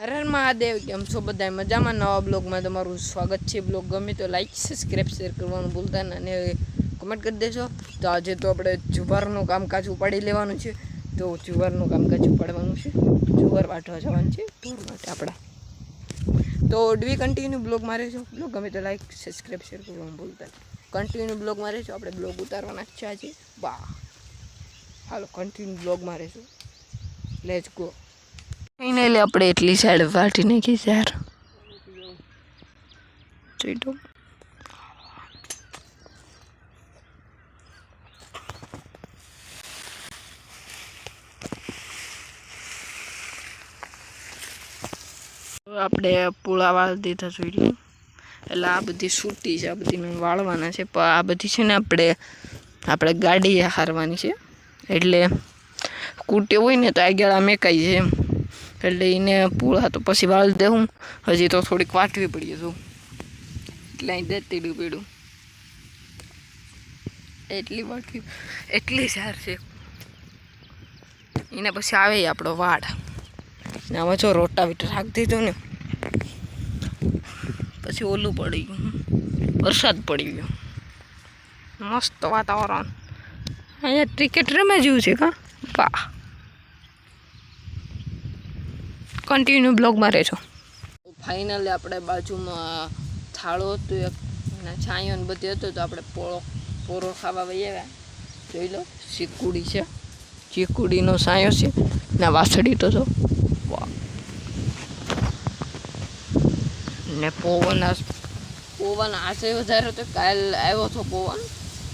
હર હર મહાદેવ, કેમ છો બધા મજામાં? નવા બ્લોગમાં તમારું સ્વાગત છે. બ્લોગ ગમે તો લાઈક સબસ્ક્રાઈબ શેર કરવાનું ભૂલતા ને. અને કમેન્ટ કરી દેજો. તો આજે તો આપણે જુવારનું કામકાજ ઉપાડી લેવાનું છે. તો જુવારનું કામકાજ ઉપાડવાનું છે. જુવાર વાટવા જવાનું છે. ઢોર માટે આપણા. તો ડવી કન્ટિન્યુ બ્લોગ મારે છો. બ્લોગ ગમે તો લાઈક સબસ્ક્રાઈબ શેર કરવાનું ભૂલતા કન્ટિન્યુ બ્લોગ મારે છો. આપણે બ્લોગ ઉતારવાના છે આજે. વાહ! હાલો કન્ટિન્યુ બ્લોગ મારે છું. લેટ્સ ગો ફાઇનલી આપણે એટલી સાઈડ વાટી નાખી યાર. ચીટો આપણે પૂળા વાળી દીધા જોઈએ એટલે આ બધી સૂટી છે, આ બધી મેં વાળવાના છે. પણ આ બધી છે ને આપણે આપણે ગાડી હારવાની છે. એટલે કૂટે હોય ને તો આગળ આ મેકાઈ છે એમ. એટલે એને પૂળા તો પછી વાળ દેવું હજી તો થોડીક વાટવી પડી છું એટલે અહીં દેતીડું પીડું. એટલી વાટવી એટલી સાર છે. એને પછી આવે આપણો વાડ ને આમાં જો રોટાવીટર રાખી દીધો ને. પછી ઓલું પડી ગયું. વરસાદ પડી ગયો. મસ્ત વાતાવરણ. અહીંયા ક્રિકેટ રમે જેવું છે કા? વાહ. કન્ટિન્યુ બ્લોગમાં રહેજો. ફાઇનલી આપણે બાજુમાં થાળો હતો એક છાંયો ને બધું હતું, તો આપણે પોળો પોરો ખાવા આવ્યા. જોઈ લો ચીકુડી છે. ચીકુડીનો સાયો છે. ને વાસળી તો જો. ને પવન પવન આજે વધારે તો કાલ આવ્યો હતો પવન.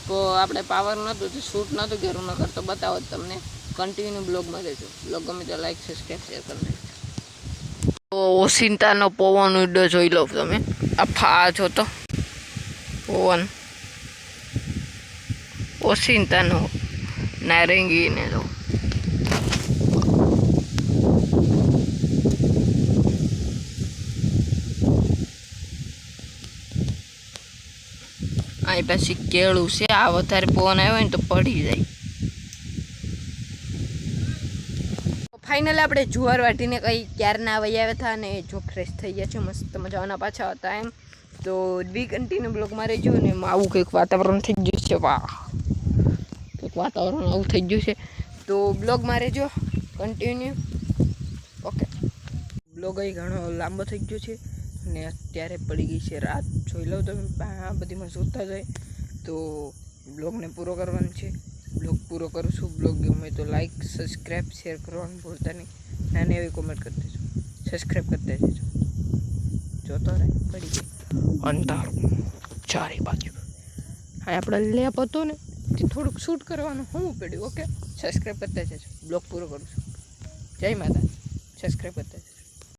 તો આપણે પાવર નહોતું, તો શૂટ નહોતું ઘેરું ન કરતો બતાવો તમને. કન્ટિન્યુ બ્લોગમાં રહેજો. બ્લોગ ગમે તો લાઈક સબસ્ક્રાઈબ શેર કરી તો ઓસિંતાનો પવન ઉડ્ડો જોઈ લો તમે. આ ફા જો તો. પવન. ઓસિંતાનો નારંગીને જો. અહીં પછી કેળું છે. આ વધારે પવન આવ્યો ને તો પડી જાય. ફાઇનલ આપણે જુવાર વાટીને કંઈ ક્યારના વહી આવ્યા હતા અને જો ફ્રેશ થઈ ગયા છે, મસ્ત મજાના પાછા હતા એમ. તો બી કન્ટિન્યુ બ્લોગમાં રહેજો ને આવું કંઈક વાતાવરણ થઈ ગયું છે, વાહ. કંઈક વાતાવરણ આવું થઈ ગયું છે. તો બ્લોગમાં રહેજો કન્ટિન્યુ ઓકે બ્લોગ અહીં ઘણો લાંબો થઈ ગયો છે ને અત્યારે પડી ગઈ છે રાત. જોઈ લઉં તમે, આ બધીમાં જોતા જાય તો બ્લોગને પૂરો કરવાનો છે. પૂરો કરું છું. બ્લોગ ગમે તો લાઈક સબસ્ક્રાઈબ શેર કરવાનું ભૂલતા નહીં. નાની એવી કોમેન્ટ કરી દેજો. સબસ્ક્રાઈબ કરી દેજો. જોતો રહે પડી ગઈ અંધારું. ચારે બાજુ. હા આપણે લેપ હતો ને તે થોડુંક શૂટ કરવાનું હું પડ્યું ઓકે સબસ્ક્રાઈબ કરતા જજો બ્લોગ પૂરો કરું છું. જય માતા સબસ્ક્રાઈબ કરતા જજો